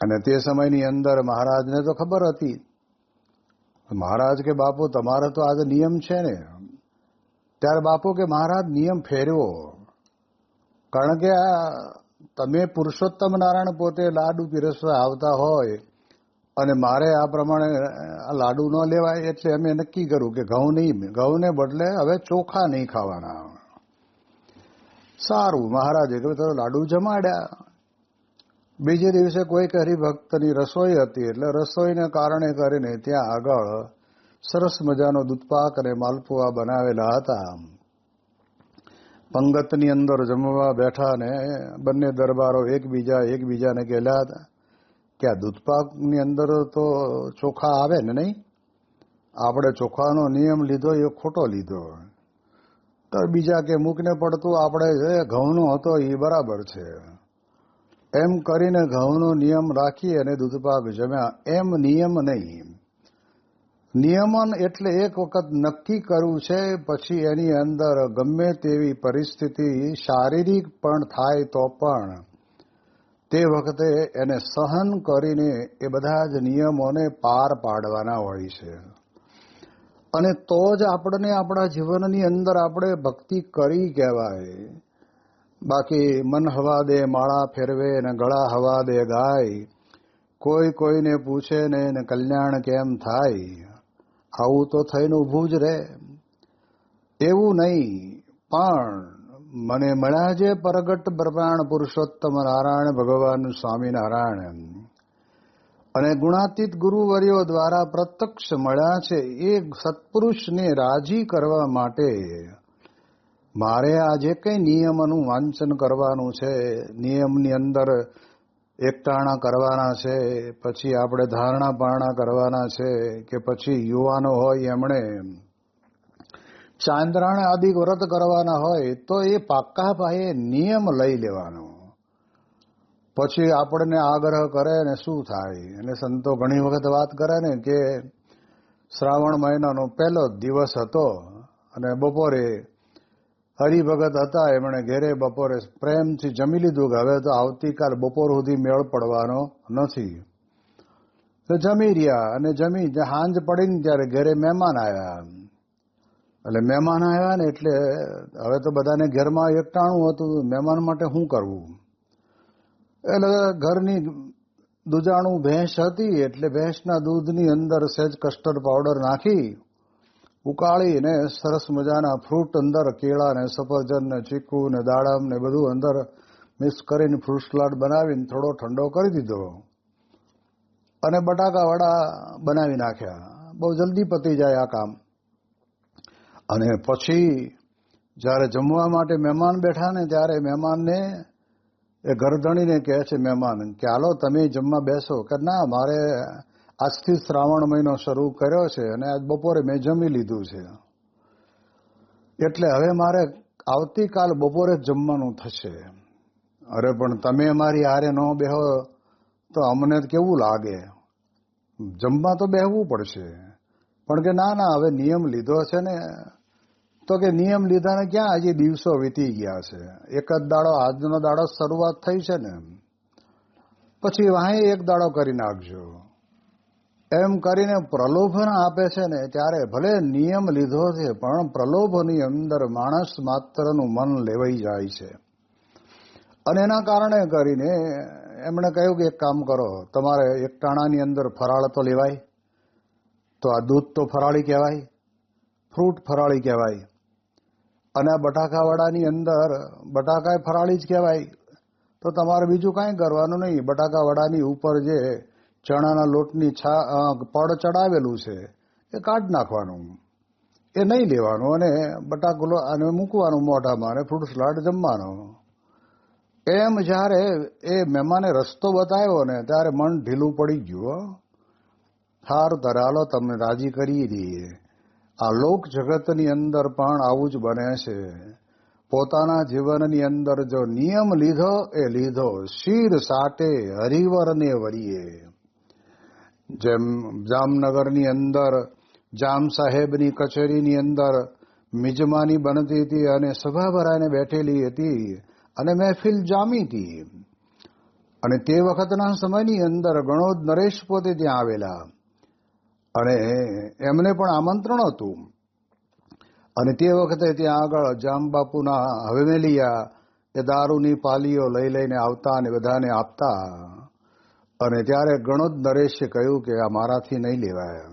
અને તે સમયની અંદર મહારાજને તો ખબર હતી. મહારાજ કે, બાપુ, તમારો તો આજે નિયમ છે ને. ત્યારે બાપુ કે, મહારાજ, નિયમ ફેરવો. કારણ કે આ તમે પુરુષોત્તમ નારાયણ પોતે લાડુ પીરસવા આવતા હોય અને મારે આ પ્રમાણે આ લાડુ ન લેવાય એટલે અમે નક્કી કર્યું કે ઘઉં નહીં, ઘઉંને બદલે હવે ચોખા નહીં ખાવાના. સારું, મહારાજે કહ્યું, તો લાડુ જમાડ્યા. બીજે દિવસે કોઈક હરિભક્તની રસોઈ હતી એટલે રસોઈને કારણે કરીને ત્યાં આગળ સરસ મજાનો દૂધપાક અને માલપુઆ બનાવેલા હતા. પંગતની અંદર જમવા બેઠા ને બંને દરબારો એકબીજા એકબીજાને કહેલા હતા કે આ દૂધપાકની અંદર તો ચોખા આવે ને નહીં? આપણે ચોખાનો નિયમ લીધો, એ ખોટો લીધો. તો બીજા કે મૂકને પડતું આપણે ઘઉંનો હતો એ બરાબર છે. એમ કરીને ઘઉંનો નિયમ રાખી અને દૂધપાક જમ્યા. એમ નિયમ નહીં. નિયમન એટલે એક વખત નક્કી કરવું છે, પછી એની અંદર ગમે તેવી પરિસ્થિતિ શારીરિક પણ થાય તો પણ. તે વખતે એને સહન કરીને એ બધા જ નિયમોને પાર પાડવાના હોય છે. અને તો જ આપણને આપણા જીવનની અંદર આપણે ભક્તિ કરી કહેવાય. બાકી મન હવા દે, માળા ફેરવે, ને ગળા હવા દે ગાય. કોઈ કોઈને પૂછે ને કલ્યાણ કેમ થાય? આવું તો થઈને ઊભું જ રહે એવું નહીં, પણ મને મળ્યા છે પ્રગટ પ્રમાણ પુરુષોત્તમ નારાયણ ભગવાન સ્વામિનારાયણ. અને ગુણાતીત ગુરુવર્યો દ્વારા પ્રત્યક્ષ મળ્યા છે એ સત્પુરુષને રાજી કરવા માટે. મારે આ જે કંઈ નિયમનું વાંચન કરવાનું છે? નિયમની અંદર એકટાણા કરવાના છે, પછી આપણે ધારણા પારણા કરવાના છે, કે પછી યુવાનો હોય એમણે ચાંદ્રાણ આદિ વ્રત કરવાના હોય, તો એ પાક્કા પાયે નિયમ લઈ લેવાનો. પછી આપણને આગ્રહ કરે ને શું થાય? અને સંતો ઘણી વખત વાત કરે ને કે શ્રાવણ મહિનાનો પહેલો દિવસ હતો, અને બપોરે હરિભગત હતા. એમણે ઘેરે બપોરે પ્રેમથી જમી લીધું કે હવે તો આવતીકાલ બપોર સુધી મેળ પડવાનો નથી. તો જમી રહ્યા અને જમી હાંજ પડીને ત્યારે ઘરે મહેમાન આવ્યા. એટલે મહેમાન આવ્યા ને એટલે હવે તો બધાને ઘરમાં એકટાણું હતું. મહેમાન માટે શું કરવું? એટલે ઘરની દુજાણું ભેંસ હતી. એટલે ભેંસના દૂધની અંદર સહેજ કસ્ટર્ડ પાવડર નાખી ઉકાળીને સરસ મજાના ફ્રૂટ અંદર કેળા ને સફરજન ને ચીકુ ને દાડમ ને બધું અંદર મિક્સ કરીને ફ્રૂટ સલાડ બનાવીને થોડો ઠંડો કરી દીધો. અને બટાકા વડા બનાવી નાખ્યા. બહુ જલ્દી પતી જાય આ કામ. અને પછી જ્યારે જમવા માટે મહેમાન બેઠા ને ત્યારે મહેમાનને એ ઘરધણીને કહે છે, મહેમાન, કે હાલો તમે જમવા બેસો. કે ના, મારે આજથી શ્રાવણ મહિનો શરૂ કર્યો છે અને આજ બપોરે મેં જમી લીધું છે. એટલે હવે મારે આવતીકાલ બપોરે જ જમવાનું થશે. અરે પણ તમે અમારી હારે ન બેહો તો અમને કેવું લાગે? જમવા તો બેહવું પડશે. પણ કે ના ના, હવે નિયમ લીધો છે ને. તો કે નિયમ લીધાને ક્યાં હજી દિવસો વીતી ગયા છે? એક જ દાડો આજનો દાડો શરૂઆત થઈ છે ને. પછી વાહી એક દાડો કરી નાખજો. એમ કરીને પ્રલોભન આપે છે ને, ત્યારે ભલે નિયમ લીધો છે, પણ પ્રલોભની અંદર માણસ માત્રનું મન લેવાઈ જાય છે. અને એના કારણે કરીને એમણે કહ્યું કે એક કામ કરો, તમારે એક ટાણાની અંદર ફરાળ તો લેવાય, તો આ દૂધ તો ફરાળી કહેવાય, ફ્રૂટ ફરાળી કહેવાય, અને આ બટાકાવાડાની અંદર બટાકા ફરાળી જ કહેવાય, તો તમારે બીજું કાંઈ કરવાનું નહીં. બટાકાવાડાની ઉપર જે ચણાના લોટની છા પડ ચડાવેલું છે, એ કાઢ નાખવાનું. એ નહીં લેવાનું અને બટાકુલો અને મૂકવાનું મોઢામાં અને ફ્રૂટ સલાડ જમવાનો. એમ જ્યારે એ મહેમાને રસ્તો બતાવ્યો ને ત્યારે મન ઢીલું પડી ગયું સારું તરાલો તમને રાજી કરી દઈએ આ લોક જગતની અંદર પણ આવું જ બને છે. પોતાના જીવનની અંદર જો નિયમ લીધો, એ લીધો. શીર સાટે હરિવરને વરીએ જેમ જામનગરની અંદર, જામ સાહેબની કચેરીની અંદર મિજમાની બનતી હતી અને સભા ભરાઈને બેઠેલી હતી અને મહેફિલ જામી હતી. અને તે વખતના સમયની અંદર ગણોદ નરેશ પોતે ત્યાં આવેલા. અને એમને પણ આમંત્રણ હતું. અને તે વખતે ત્યાં આગળ જામબાપુના હવેમેલિયા એ દારૂની પાલીઓ લઈ લઈને આવતા અને બધાને આપતા. અને ત્યારે ગણોદ નરેશે કહ્યું કે આ મારાથી નહીં લેવાય.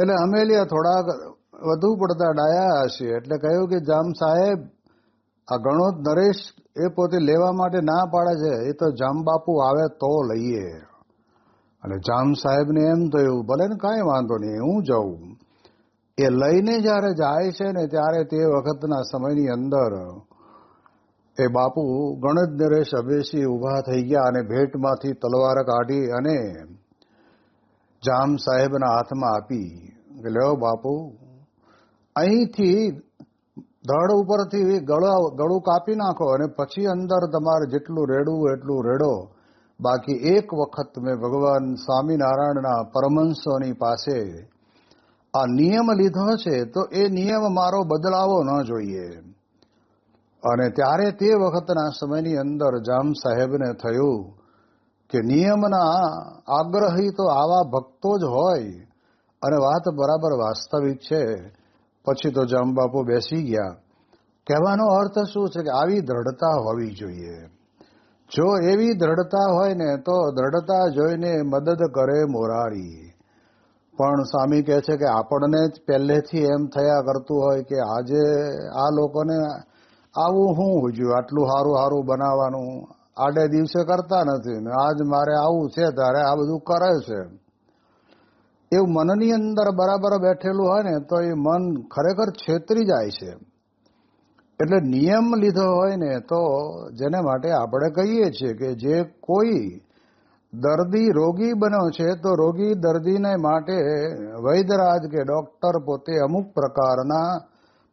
એટલે અમેલિયા થોડાક વધુ પડતા ડાયા હશે. એટલે કહ્યું કે જામ સાહેબ, આ ગણોદ નરેશ એ પોતે લેવા માટે ના પાડે છે. એ તો જામબાપુ આવે તો લઈએ. અને જામ સાહેબને એમ થયું, ભલે ને કાંઈ વાંધો નહીં, હું જાઉં. એ લઈને જ્યારે જાય છે ને, ત્યારે તે વખતના સમયની અંદર એ બાપુ ગણેશ નરેશ અભેસી ઊભા થઈ ગયા અને ભેટમાંથી તલવાર કાઢી અને જામ સાહેબના હાથમાં આપી. લ્યો બાપુ, અહીંથી ધડ ઉપરથી ગળા, ગળું કાપી નાખો અને પછી અંદર તમારે જેટલું રેડવું એટલું રેડો. બાકી એક વખત મેં ભગવાન સ્વામિનારાયણના પરમહંસોની પાસે આ નિયમ લીધો છે, તો એ નિયમ મારો બદલાવો ન જોઈએ. અને ત્યારે તે વખતના સમયની અંદર જામ સાહેબને થયું કે નિયમના આગ્રહી તો આવા ભક્તો જ હોય અને વાત બરાબર વાસ્તવિક છે. પછી તો જામબાપુ બેસી ગયા. કહેવાનો અર્થ શું છે કે આવી દ્રઢતા હોવી જોઈએ. જો એવી દ્રઢતા હોય ને તો દ્રઢતા જોઈને મદદ કરે મોરારી. પણ સ્વામી કહે છે કે આપણને જ પહેલેથી એમ થયા કરતું હોય કે આજે આ લોકોને આવું શું હોજ્યું આટલું સારું સારું બનાવવાનું આડે દિવસે કરતા નથી. ને આજ મારે આવું છે ત્યારે આ બધું કરે છે. એવું મનની અંદર બરાબર બેઠેલું હોય ને, તો એ મન ખરેખર છેતરી જાય છે. એટલે નિયમ લીધો હોય ને, તો જેને માટે આપણે કહીએ છીએ કે જે કોઈ દર્દી રોગી બન્યો છે, તો રોગી દર્દીને માટે વૈદ્યરાજ કે ડોક્ટર પોતે અમુક પ્રકારના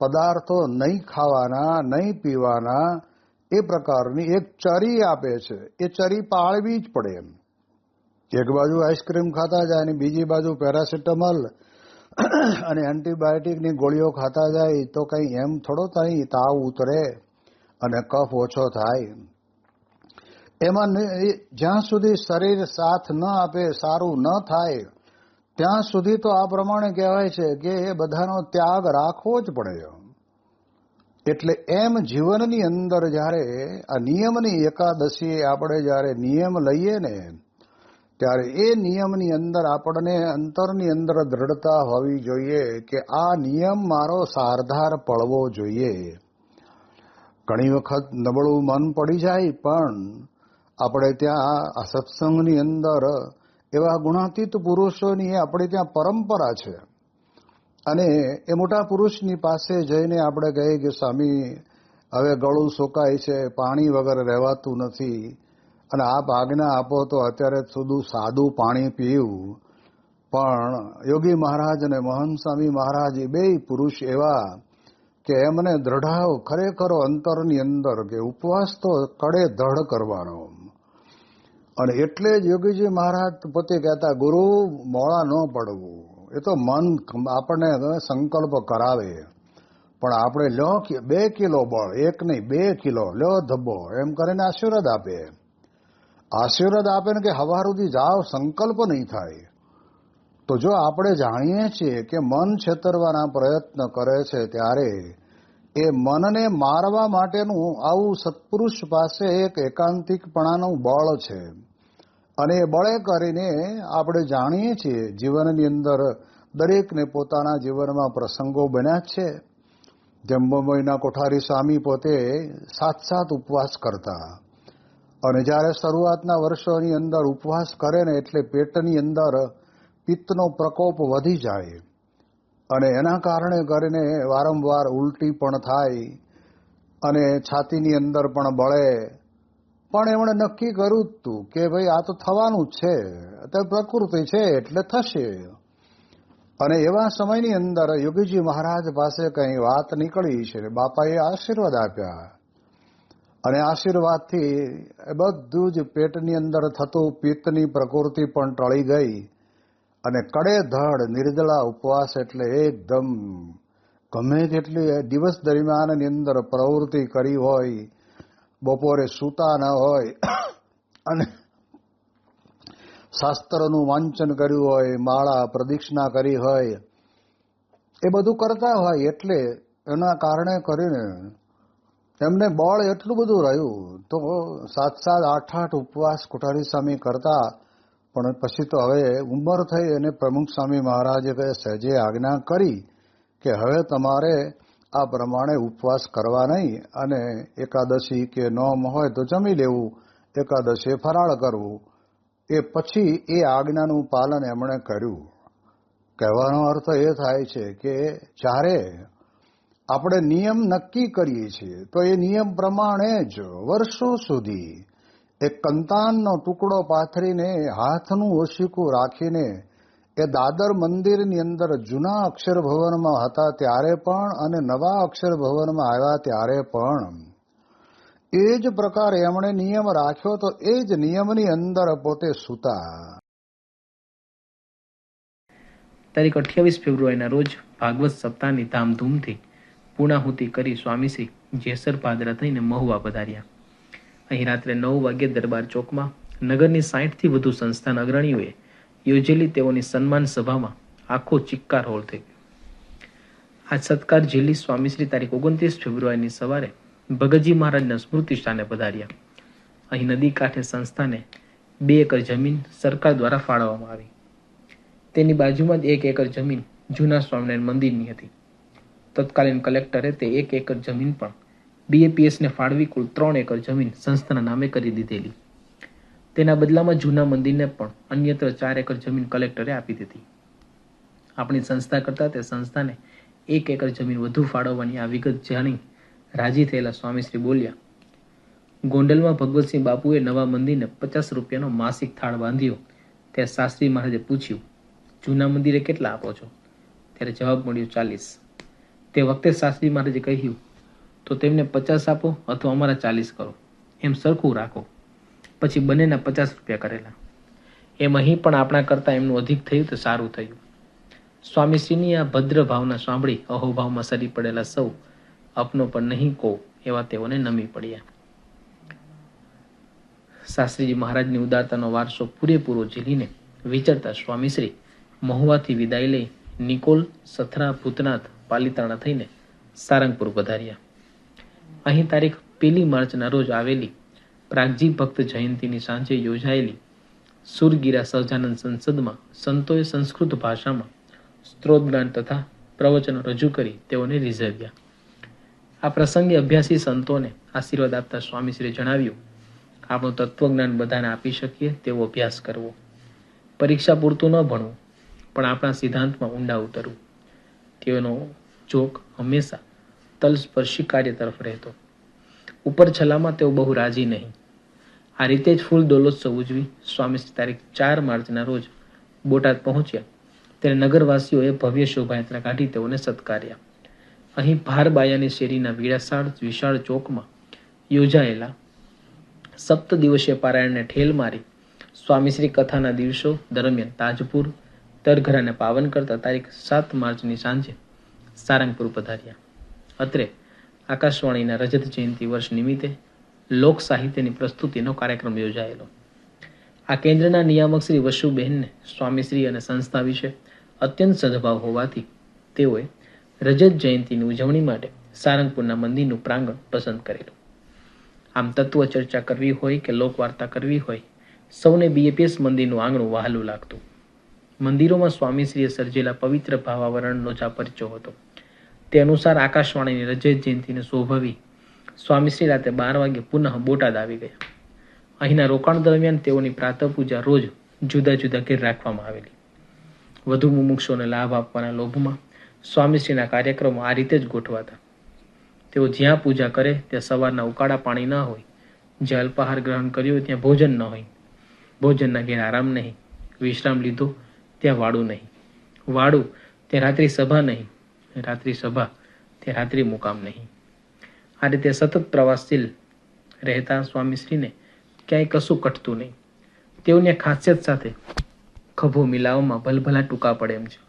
પદાર્થો નહીં ખાવાના, નહીં પીવાના, એ પ્રકારની એક ચરી આપે છે. એ ચરી પાળવી જ પડે એમ. એક બાજુ આઈસ્ક્રીમ ખાતા જાય અને બીજી બાજુ પેરાસિટામોલ અને એન્ટીબાયોટિકની ગોળીઓ ખાતા જાય, તો કંઈ એમ થોડો થાય તાવ ઉતરે અને કફ ઓછો થાય એમાં. જ્યાં સુધી શરીર સાથ ન આપે, સારું ન થાય ત્યાં સુધી તો આ પ્રમાણે કહેવાય છે કે એ બધાનો ત્યાગ રાખવો જ પડે એટલે એમ જીવનની અંદર જ્યારે આ નિયમની એકાદશી આપણે જ્યારે નિયમ લઈએ ને, ત્યારે એ નિયમની અંદર આપણને અંતરની અંદર દ્રઢતા હોવી જોઈએ કે આ નિયમ મારો સારધાર પડવો જોઈએ. ઘણી વખત નબળું મન પડી જાય પણ આપણે ત્યાં આ સત્સંગની અંદર એવા ગુણાતીત પુરુષોની આપણે ત્યાં પરંપરા છે. અને એ મોટા પુરુષની પાસે જઈને આપણે કહીએ કે સ્વામી, હવે ગળું સુકાય છે, પાણી વગર રહેવાતું નથી. અને આપ આજ્ઞા આપો તો અત્યારે સુધું સાદું પાણી પીવું. પણ યોગી મહારાજ અને મહંત સ્વામી મહારાજ એ બે પુરુષ એવા કે એમને દ્રઢાવ ખરેખર અંતરની અંદર કે ઉપવાસ તો કડે ધડ કરવાનો. અને એટલે જ યોગીજી મહારાજ પોતે કહેતા, ગુરુ, મોડા ન પડવું. એ તો મન આપણને સંકલ્પ કરાવે. પણ આપણે લ્યો બે કિલો બળ, એક નહીં, બે કિલો લ્યો ધબ્બો, એમ કરીને આશીર્વાદ આપે. આશીર્વાદ આપે ને કે હવા સુધી જાઓ, સંકલ્પ નહીં થાય. તો જો આપણે જાણીએ છીએ કે મન છેતરવાના પ્રયત્ન કરે છે ત્યારે એ મનને મારવા માટેનું આવું સત્પુરુષ પાસે એક એકાંતિકપણાનું બળ છે. અને એ બળે કરીને આપણે જાણીએ છીએ જીવનની અંદર દરેકને પોતાના જીવનમાં પ્રસંગો બન્યા છે. જેમ કોઠારી સ્વામી પોતે સાત સાત ઉપવાસ કરતા. અને જ્યારે શરૂઆતના વર્ષોની અંદર ઉપવાસ કરે ને એટલે પેટની અંદર પિત્તનો પ્રકોપ વધી જાય. અને એના કારણે કરીને વારંવાર ઉલટી પણ થાય. અને છાતીની અંદર પણ બળે પણ એમણે નક્કી કર્યું જ તું કે ભાઈ આ તો થવાનું છે, અત્યારે પ્રકૃતિ છે એટલે થશે. અને એવા સમયની અંદર યોગીજી મહારાજ પાસે કઈ વાત નીકળી છે બાપાએ આશીર્વાદ આપ્યા. અને આશીર્વાદથી બધું જ પેટની અંદર થતું પિત્તની પ્રકૃતિ પણ ટળી ગઈ. અને કડે ધડ નિર્દળા ઉપવાસ એટલે એકદમ ગમે તેટલી દિવસ દરમિયાનની અંદર પ્રવૃત્તિ કરી હોય બપોરે સૂતા ન હોય. અને શાસ્ત્રનું વાંચન કર્યું હોય, માળા પ્રદક્ષિણા કરી હોય, એ બધું કરતા હોય એટલે એના કારણે કરીને એમને બળ એટલું બધું રહ્યું. તો સાત સાત આઠ આઠ ઉપવાસ કોઠારી સ્વામી કરતા, પણ પછી તો હવે ઉંમર થઈ અને પ્રમુખ સ્વામી મહારાજે સહેજે આજ્ઞા કરી કે હવે તમારે આ પ્રમાણે ઉપવાસ કરવા નહીં અને એકાદશી કે નોમ હોય તો જમી લેવું, એકાદશીએ ફરાળ કરવું. એ પછી એ આજ્ઞાનું પાલન એમણે કર્યું. કહેવાનો અર્થ એ થાય છે કે જ્યારે આપણે નિયમ નક્કી કરીએ છીએ, તો એ નિયમ પ્રમાણે જ વર્ષો સુધી એક કંતાનનો ટુકડો પાથરીને હાથનું ઓશીકું રાખીને એ દાદર મંદિરની અંદર જૂના અક્ષર ભવનમાં હતા ત્યારે પણ અને નવા અક્ષર ભવનમાં આવ્યા ત્યારે પણ. એ જ પ્રકારે એમણે નિયમ રાખ્યો તો એ જ નિયમની અંદર પોતે સૂતા. તારીખ અઠ્યાવીસ ફેબ્રુઆરીના રોજ ભાગવત સપ્તાહની ધામધૂમથી પૂર્ણાહુતિ કરી સ્વામીશ્રી જેસર પાદરા થઈને મહુવા પધાર્યા. અહીં રાત્રે નવ વાગ્યે દરબાર ચોકમાં નગરની સાહીઠથી વધુ સંસ્થાના અગ્રણીઓએ યોજેલી તેઓની સન્માન સભામાં આખો ચિક્કાર હોલ થઈ ગયો. આ સત્કાર ઝીલી સ્વામીશ્રી તારીખ ઓગણત્રીસ ફેબ્રુઆરીની સવારે ભગતજી મહારાજના સ્મૃતિ સ્થાને પધાર્યા. અહીં નદી કાંઠે સંસ્થાને બે એકર જમીન સરકાર દ્વારા ફાળવવામાં આવી. તેની બાજુમાં જ એક એકર જમીન જૂના સ્વામિનારાયણ મંદિરની હતી. તત્કાલીન કલેક્ટરે તે એક એકર જમીન પણ બીએપીએસને ફાળવી કુલ ત્રણ એકર જમીન સંસ્થાના નામે કરી દીધેલી. તેના બદલામાં જૂના મંદિરને પણ અન્યત્ર ચાર એકર જમીન કલેક્ટરે આપી દીધી. આપણી સંસ્થા કરતાં તે સંસ્થાને એક એકર જમીન વધુ ફાળવવાની આ વિગત જાણી રાજી થયેલા સ્વામીશ્રી બોલ્યા, ગોંડલમાં ભગવતસિંહ બાપુએ નવા મંદિરને પચાસ રૂપિયાનો માસિક થાળ બાંધ્યો. ત્યારે શાસ્ત્રી મહારાજે પૂછ્યું, જૂના મંદિરે કેટલા આપો છો? ત્યારે જવાબ મળ્યો, ચાલીસ. તે વખતે શાસ્ત્રી મહારાજે કહ્યું, તો તેમને પચાસ આપો અથવા અમારા ચાલીસ કરો. એમ સરખું રાખો. પછી બંનેના પચાસ રૂપિયા કરેલા. એમ અહીં પણ આપણા કરતાં એમનું અધિક થયું તો સારું થયું. સ્વામીશ્રીની આ ભદ્ર ભાવના સાંભળી અહોભાવમાં સરી પડેલા સૌ અપનો પણ નહીં કહો એવા તેઓને નમી પડ્યા. શાસ્ત્રીજી મહારાજની ઉદારતાનો વારસો પૂરેપૂરો ઝીલીને વિચરતા સ્વામીશ્રી મહુવાથી વિદાય લઈ નિકોલ, સથરા, ભૂતનાથ, પાલિતાણા થઈને સારંગપુર પધાર્યા. અહીં તારીખ પેલી માર્ચના રોજ આવેલી પ્રાગજી ભક્ત જયંતીની સાંજે યોજાયેલી સુરગીરા સહજાનંદ સંસદમાં સંતોએ સંસ્કૃત ભાષામાં સ્ત્રોતગાન તથા પ્રવચનો રજૂ કરી તેઓને રીઝવ્યા. આ પ્રસંગે અભ્યાસી સંતોને આશીર્વાદ આપતા સ્વામીશ્રીએ જણાવ્યું, આપણું તત્વજ્ઞાન બધાને આપી શકીએ તેવો અભ્યાસ કરવો. પરીક્ષા પૂરતું ન ભણવું, પણ આપણા સિદ્ધાંતમાં ઊંડા ઉતરવું. તેઓનો જોક હંમેશા તલસ્પર્શી કાર્ય તરફ રહેતો. ઉપર છલામાં તેઓ બહુ રાજી નહીં. આ રીતે જ ફૂલ દોલોત્સવ ઉજવી સ્વામી તારીખ ચાર માર્ચના રોજ બોટાદ પહોંચ્યા. ત્યારે નગરવાસીઓએ ભવ્ય શોભાયાત્રા કાઢી તેઓને સત્કાર્યા. અહીં ભારબાયાની શેરીના વિરાસાળ વિશાળ ચોકમાં યોજાયેલા સપ્ત દિવસીય પારાયણને ઠેલ મારી સ્વામીશ્રી કથાના દિવસો દરમિયાન તાજપુર, તરઘરાને પાવન કરતા તારીખ સાત માર્ચની સાંજે સારંગપુર પધાર્યા. અત્રે આકાશવાણીના રજત જયંતિ વર્ષ નિમિત્તે લોક સાહિત્યની પ્રસ્તુતિનો કાર્યક્રમ યોજાયેલો. આ કેન્દ્રના નિયામક શ્રી વસુબહેનને સ્વામીશ્રી અને સંસ્થા વિશે અત્યંત સદભાવ હોવાથી તેઓએ રજત જયંતિની ઉજવણી માટે સારંગપુરના મંદિરનું પ્રાંગણ પસંદ કરેલું. આમ તત્વ ચર્ચા કરવી હોય કે લોકવાર્તા કરવી હોય, સૌને બીએપીએસ મંદિરનું આંગણું વહાલું લાગતું. મંદિરોમાં સ્વામીશ્રીએ સર્જેલા પવિત્ર ભાવાવરણનો જા પરિચય હતો. તે અનુસાર આકાશવાણીની રજત જયંતિને શોભવી સ્વામીશ્રી રાતે બાર વાગે પુનઃ બોટાદ આવી ગયા. અહીંના રોકાણ દરમિયાન તેઓની પ્રાતઃ પૂજા રોજ જુદા જુદા ઘેર રાખવામાં આવેલી. વધુ મુમુક્ષોને લાભ આપવાના લોભમાં સ્વામીશ્રીના કાર્યક્રમો આ રીતે જ ગોઠવાતા. તેઓ જ્યાં પૂજા કરે, ત્યાં સવારના ઉકાળા પાણી ન હોય, જ્યાં અલ્પાહાર ગ્રહણ કર્યું ત્યાં ભોજન ન હોય. ભોજનના ઘેર આરામ નહીં. વિશ્રામ લીધો, ત્યાં વાડું નહીં. વાડું, ત્યાં રાત્રિ સભા નહીં. રાત્રિ સભા, તે રાત્રિ મુકામ નહીં. આ રીતે સતત પ્રવાસશીલ રહેતા સ્વામીશ્રીને ક્યાંય કશું કટતું નહીં. તેઓની ખાસિયત સાથે ખભો મિલાવવામાં ભલભલા ટૂંકા પડે એમ છે.